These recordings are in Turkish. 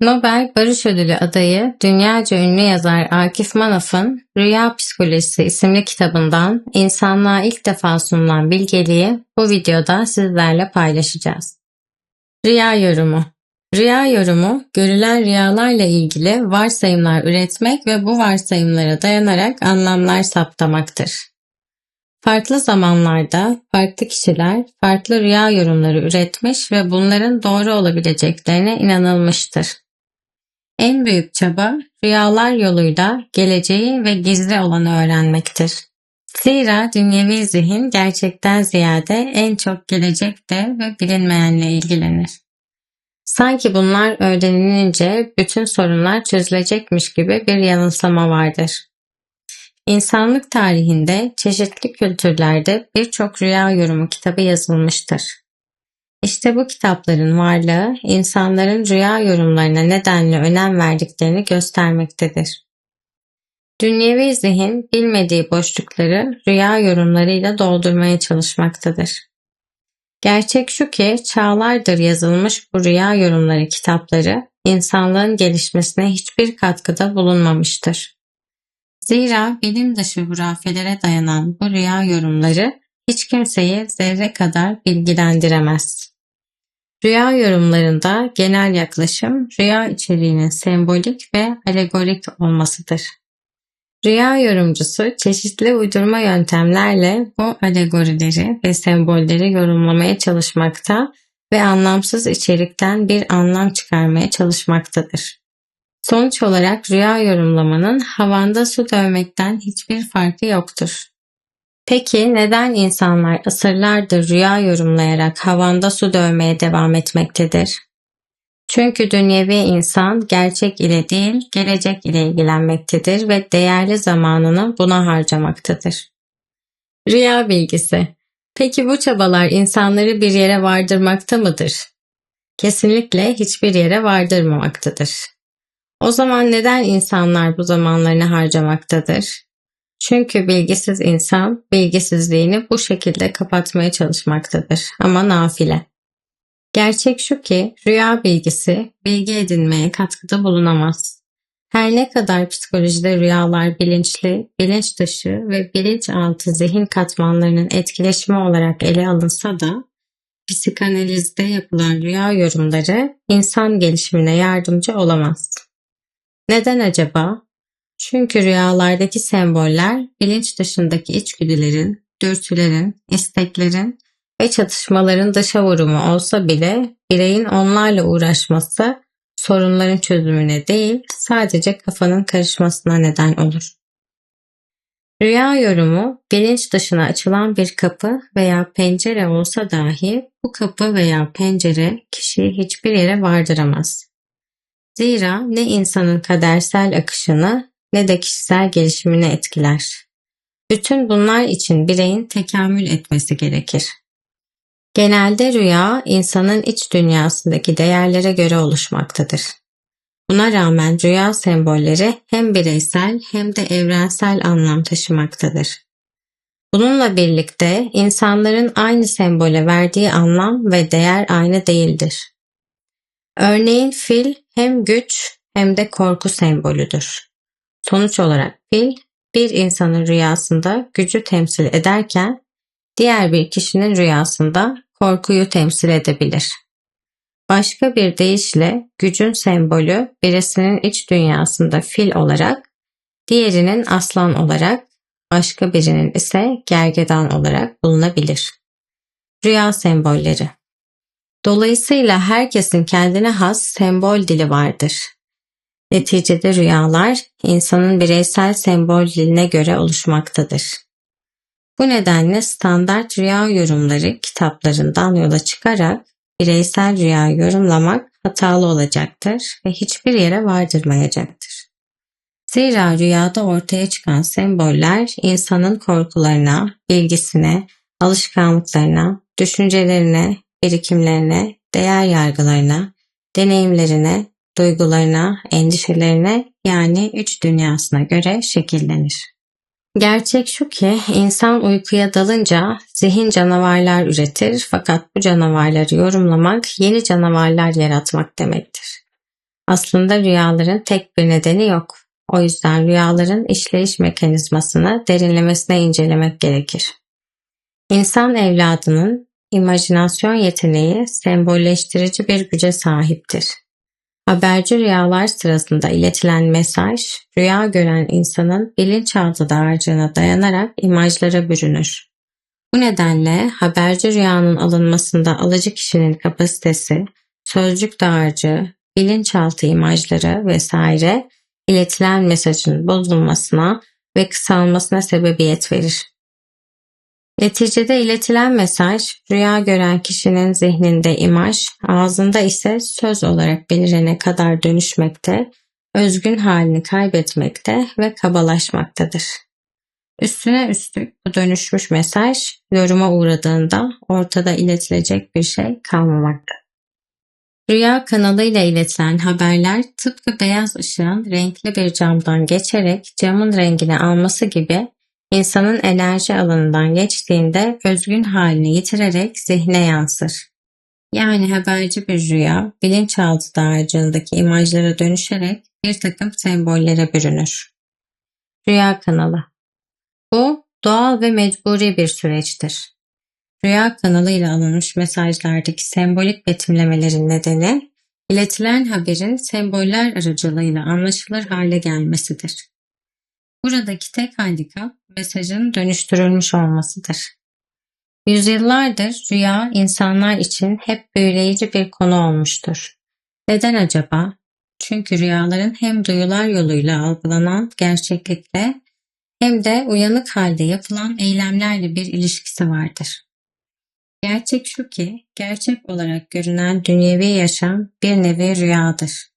Nobel Barış Ödülü adayı dünyaca ünlü yazar Akif Manaf'ın Rüya Psikolojisi isimli kitabından insanlığa ilk defa sunulan bilgeliği bu videoda sizlerle paylaşacağız. Rüya yorumu Rüya yorumu, görülen rüyalarla ilgili varsayımlar üretmek ve bu varsayımlara dayanarak anlamlar saptamaktır. Farklı zamanlarda farklı kişiler farklı rüya yorumları üretmiş ve bunların doğru olabileceklerine inanılmıştır. En büyük çaba rüyalar yoluyla geleceği ve gizli olanı öğrenmektir. Zira dünyevi zihin gerçekten ziyade en çok gelecekte ve bilinmeyenle ilgilenir. Sanki bunlar öğrenilince bütün sorunlar çözülecekmiş gibi bir yanılsama vardır. İnsanlık tarihinde çeşitli kültürlerde birçok rüya yorumu kitabı yazılmıştır. İşte bu kitapların varlığı insanların rüya yorumlarına nedenli önem verdiklerini göstermektedir. Dünyevi zihin bilmediği boşlukları rüya yorumlarıyla doldurmaya çalışmaktadır. Gerçek şu ki çağlardır yazılmış bu rüya yorumları kitapları insanlığın gelişmesine hiçbir katkıda bulunmamıştır. Zira bilim dışı hurafelere dayanan bu rüya yorumları hiç kimseyi zerre kadar bilgilendiremez. Rüya yorumlarında genel yaklaşım rüya içeriğinin sembolik ve alegorik olmasıdır. Rüya yorumcusu çeşitli uydurma yöntemlerle bu alegorileri ve sembolleri yorumlamaya çalışmakta ve anlamsız içerikten bir anlam çıkarmaya çalışmaktadır. Sonuç olarak rüya yorumlamanın havanda su dövmekten hiçbir farkı yoktur. Peki neden insanlar asırlardır rüya yorumlayarak havanda su dövmeye devam etmektedir? Çünkü dünyevi insan gerçek ile değil, gelecek ile ilgilenmektedir ve değerli zamanını buna harcamaktadır. Rüya bilgisi Peki bu çabalar insanları bir yere vardırmakta mıdır? Kesinlikle hiçbir yere vardırmamaktadır. O zaman neden insanlar bu zamanlarını harcamaktadır? Çünkü bilgisiz insan bilgisizliğini bu şekilde kapatmaya çalışmaktadır ama nafile. Gerçek şu ki rüya bilgisi bilgi edinmeye katkıda bulunamaz. Her ne kadar psikolojide rüyalar bilinçli, bilinç dışı ve bilinçaltı zihin katmanlarının etkileşimi olarak ele alınsa da psikanalizde yapılan rüya yorumları insan gelişimine yardımcı olamaz. Neden acaba? Çünkü rüyalardaki semboller bilinç dışındaki içgüdülerin, dürtülerin, isteklerin ve çatışmaların dışa vurumu olsa bile bireyin onlarla uğraşması sorunların çözümüne değil sadece kafanın karışmasına neden olur. Rüya yorumu bilinç dışına açılan bir kapı veya pencere olsa dahi bu kapı veya pencere kişiyi hiçbir yere vardıramaz. Zira ne insanın kadersel akışını ne de kişisel gelişimini etkiler. Bütün bunlar için bireyin tekamül etmesi gerekir. Genelde rüya insanın iç dünyasındaki değerlere göre oluşmaktadır. Buna rağmen rüya sembolleri hem bireysel hem de evrensel anlam taşımaktadır. Bununla birlikte insanların aynı sembole verdiği anlam ve değer aynı değildir. Örneğin fil hem güç hem de korku sembolüdür. Sonuç olarak fil bir insanın rüyasında gücü temsil ederken diğer bir kişinin rüyasında korkuyu temsil edebilir. Başka bir deyişle gücün sembolü birisinin iç dünyasında fil olarak, diğerinin aslan olarak, başka birinin ise gergedan olarak bulunabilir. Rüya sembolleri Dolayısıyla herkesin kendine has sembol dili vardır. Neticede rüyalar insanın bireysel sembol diline göre oluşmaktadır. Bu nedenle standart rüya yorumları kitaplarından yola çıkarak bireysel rüya yorumlamak hatalı olacaktır ve hiçbir yere vardırmayacaktır. Zira rüyada ortaya çıkan semboller insanın korkularına, bilgisine, alışkanlıklarına, düşüncelerine, birikimlerine, değer yargılarına, deneyimlerine, duygularına, endişelerine yani üç dünyasına göre şekillenir. Gerçek şu ki insan uykuya dalınca zihin canavarlar üretir fakat bu canavarları yorumlamak yeni canavarlar yaratmak demektir. Aslında rüyaların tek bir nedeni yok. O yüzden rüyaların işleyiş mekanizmasını derinlemesine incelemek gerekir. İnsan evladının imajinasyon yeteneği sembolleştirici bir güce sahiptir. Haberci rüyalar sırasında iletilen mesaj, rüya gören insanın bilinçaltı dağarcığına dayanarak imajlara bürünür. Bu nedenle haberci rüyanın alınmasında alıcı kişinin kapasitesi, sözcük dağarcığı, bilinçaltı imajları vesaire iletilen mesajın bozulmasına ve kısalmasına sebebiyet verir. Neticede iletilen mesaj, rüya gören kişinin zihninde imaj, ağzında ise söz olarak belirene kadar dönüşmekte, özgün halini kaybetmekte ve kabalaşmaktadır. Üstüne üstlük bu dönüşmüş mesaj, yoruma uğradığında ortada iletilecek bir şey kalmamakta. Rüya kanalıyla iletilen haberler tıpkı beyaz ışığın renkli bir camdan geçerek camın rengini alması gibi insanın enerji alanından geçtiğinde özgün halini yitirerek zihne yansır. Yani haberci bir rüya bilinçaltı dağarcığındaki imajlara dönüşerek bir takım sembollere bürünür. Rüya kanalı Bu doğal ve mecburi bir süreçtir. Rüya kanalıyla alınmış mesajlardaki sembolik betimlemelerin nedeni iletilen haberin semboller aracılığıyla anlaşılır hale gelmesidir. Buradaki tek handikap mesajın dönüştürülmüş olmasıdır. Yüzyıllardır rüya insanlar için hep büyüleyici bir konu olmuştur. Neden acaba? Çünkü rüyaların hem duyular yoluyla algılanan gerçeklikle hem de uyanık halde yapılan eylemlerle bir ilişkisi vardır. Gerçek şu ki, gerçek olarak görünen dünyevi yaşam bir nevi rüyadır.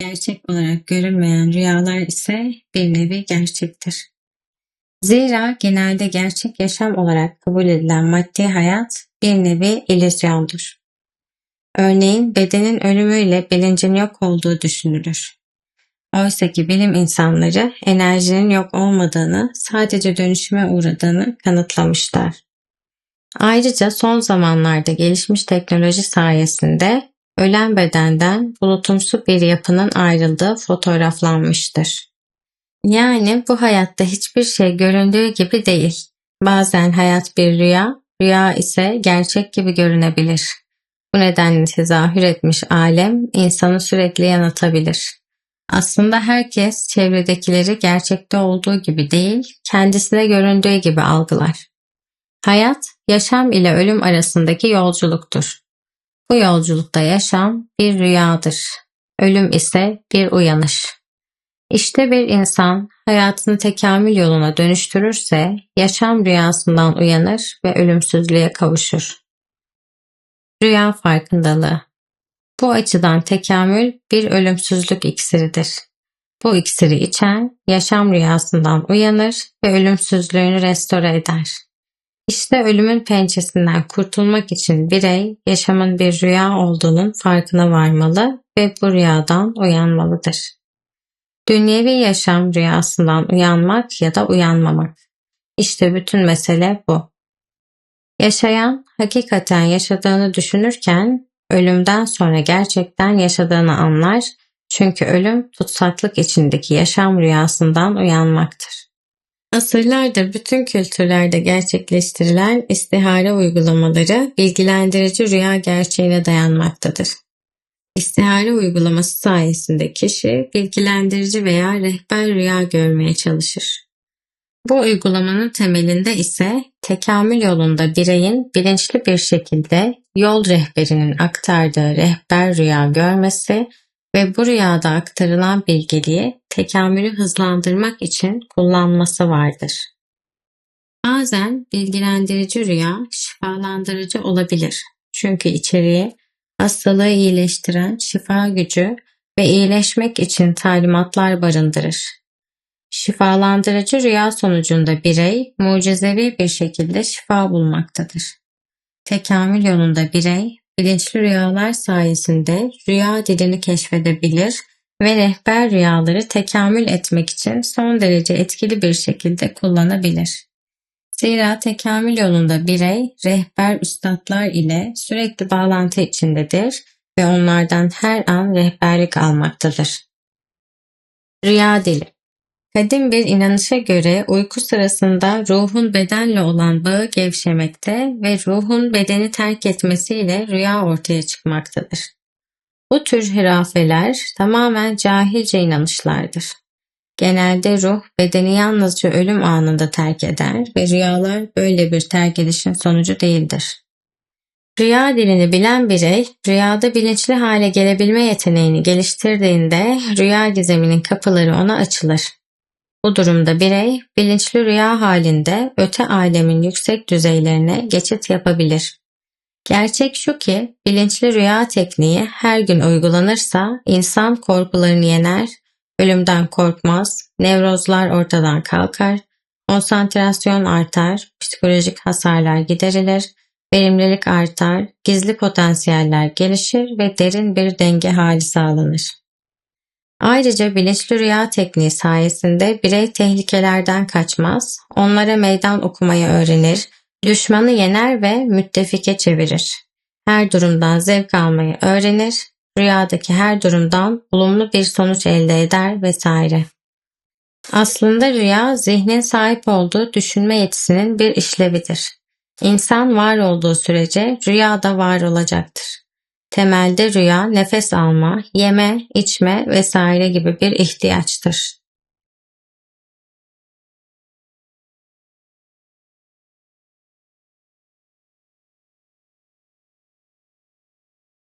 Gerçek olarak görülmeyen rüyalar ise bir nevi gerçektir. Zira genelde gerçek yaşam olarak kabul edilen maddi hayat bir nevi illüzyondur. Örneğin bedenin ölümüyle bilincin yok olduğu düşünülür. Oysa ki bilim insanları enerjinin yok olmadığını, sadece dönüşüme uğradığını kanıtlamışlar. Ayrıca son zamanlarda gelişmiş teknoloji sayesinde ölen bedenden bulutumsu bir yapının ayrıldığı fotoğraflanmıştır. Yani bu hayatta hiçbir şey göründüğü gibi değil. Bazen hayat bir rüya, rüya ise gerçek gibi görünebilir. Bu nedenle tezahür etmiş alem insanı sürekli yanıltabilir. Aslında herkes çevredekileri gerçekte olduğu gibi değil, kendisine göründüğü gibi algılar. Hayat, yaşam ile ölüm arasındaki yolculuktur. Bu yolculukta yaşam bir rüyadır. Ölüm ise bir uyanış. İşte bir insan hayatını tekamül yoluna dönüştürürse yaşam rüyasından uyanır ve ölümsüzlüğe kavuşur. Rüya farkındalığı Bu açıdan tekamül bir ölümsüzlük iksiridir. Bu iksiri içen yaşam rüyasından uyanır ve ölümsüzlüğünü restore eder. İşte ölümün pençesinden kurtulmak için birey yaşamın bir rüya olduğunun farkına varmalı ve bu rüyadan uyanmalıdır. Dünyevi yaşam rüyasından uyanmak ya da uyanmamak. İşte bütün mesele bu. Yaşayan hakikaten yaşadığını düşünürken ölümden sonra gerçekten yaşadığını anlar çünkü ölüm tutsaklık içindeki yaşam rüyasından uyanmaktır. Asırlardır bütün kültürlerde gerçekleştirilen istihare uygulamaları bilgilendirici rüya gerçeğine dayanmaktadır. İstihare uygulaması sayesinde kişi bilgilendirici veya rehber rüya görmeye çalışır. Bu uygulamanın temelinde ise tekamül yolunda bireyin bilinçli bir şekilde yol rehberinin aktardığı rehber rüya görmesi ve bu rüyada aktarılan bilgeliği tekamülü hızlandırmak için kullanması vardır. Bazen bilgilendirici rüya şifalandırıcı olabilir. Çünkü içeriği hastalığı iyileştiren şifa gücü ve iyileşmek için talimatlar barındırır. Şifalandırıcı rüya sonucunda birey mucizevi bir şekilde şifa bulmaktadır. Tekamül yolunda birey bilinçli rüyalar sayesinde rüya dilini keşfedebilir ve rehber rüyaları tekamül etmek için son derece etkili bir şekilde kullanabilir. Zira tekamül yolunda birey rehber üstadlar ile sürekli bağlantı içindedir ve onlardan her an rehberlik almaktadır. Rüya dili Kadim bir inanışa göre uyku sırasında ruhun bedenle olan bağı gevşemekte ve ruhun bedeni terk etmesiyle rüya ortaya çıkmaktadır. Bu tür hirafeler tamamen cahilce inanışlardır. Genelde ruh bedeni yalnızca ölüm anında terk eder ve rüyalar böyle bir terk edişin sonucu değildir. Rüya dilini bilen birey, rüyada bilinçli hale gelebilme yeteneğini geliştirdiğinde rüya gizeminin kapıları ona açılır. Bu durumda birey, bilinçli rüya halinde öte alemin yüksek düzeylerine geçit yapabilir. Gerçek şu ki, bilinçli rüya tekniği her gün uygulanırsa insan korkularını yener, ölümden korkmaz, nevrozlar ortadan kalkar, konsantrasyon artar, psikolojik hasarlar giderilir, verimlilik artar, gizli potansiyeller gelişir ve derin bir denge hali sağlanır. Ayrıca bilinçli rüya tekniği sayesinde birey tehlikelerden kaçmaz, onlara meydan okumayı öğrenir, düşmanı yener ve müttefike çevirir. Her durumdan zevk almayı öğrenir, rüyadaki her durumdan olumlu bir sonuç elde eder vesaire. Aslında rüya zihnin sahip olduğu düşünme yetisinin bir işlevidir. İnsan var olduğu sürece rüya da var olacaktır. Temelde rüya nefes alma, yeme, içme vesaire gibi bir ihtiyaçtır.